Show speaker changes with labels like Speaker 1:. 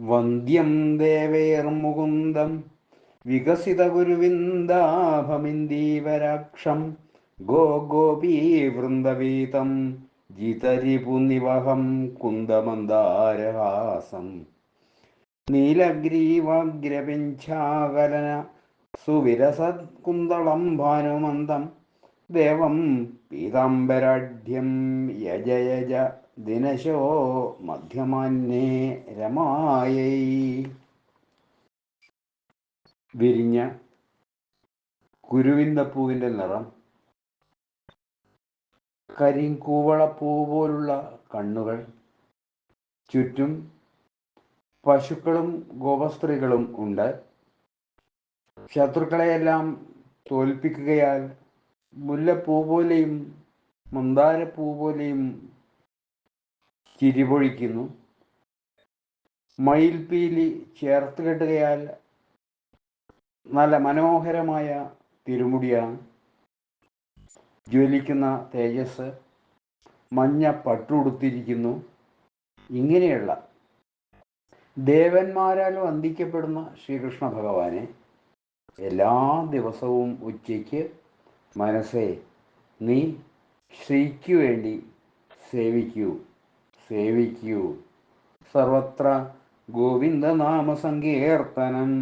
Speaker 1: വന്ദ്യം ദേവേർമുകുന്ദം go ഗോപീവൃന്ദവീതം ജിതരിപുനിവഹം കുന്ദമന്ദാരഹാസം. നീലഗ്രീവാഗ്രപിഞ്ചാകലന സുവിരസത്കുന്തളം ഭാനുമന്ദം ദേവം പീതാംബരാഢ്യം യജയജ ദിനശോ മധ്യമാന്യേ രമായൈ. വിരിഞ്ഞ കുരുവിന്തപ്പൂവിന്റെ നിറം കരിങ്കൂവളപ്പൂ പോലുള്ള കണ്ണുകൾ ചുറ്റും പശുക്കളും ഗോപസ്ത്രീകളും ഉണ്ട്. ശത്രുക്കളെയെല്ലാം തോൽപ്പിക്കുകയാൽ മുല്ലപ്പൂ പോലെയും മന്ദാരപ്പൂ പോലെയും ചിരിപൊഴിക്കുന്നു. മയിൽപീലി ചേർത്ത് കെട്ടുകയാൽ നല്ല മനോഹരമായ തിരുമുടിയാണ്. ജ്വലിക്കുന്ന തേജസ് മഞ്ഞ പട്ടുടുത്തിരിക്കുന്നു ഇങ്ങനെയുള്ള ദേവന്മാരാൽ വന്ദിക്കപ്പെടുന്ന ശ്രീകൃഷ്ണ ഭഗവാനെ എല്ലാ ദിവസവും ഉച്ചയ്ക്ക് മനസ്സേ നീ ശ്രീക്ക് വേണ്ടി സേവിക്കൂ സേവിക്കൂ. സർവത്ര ഗോവിന്ദനാമ സങ്കീർത്തനം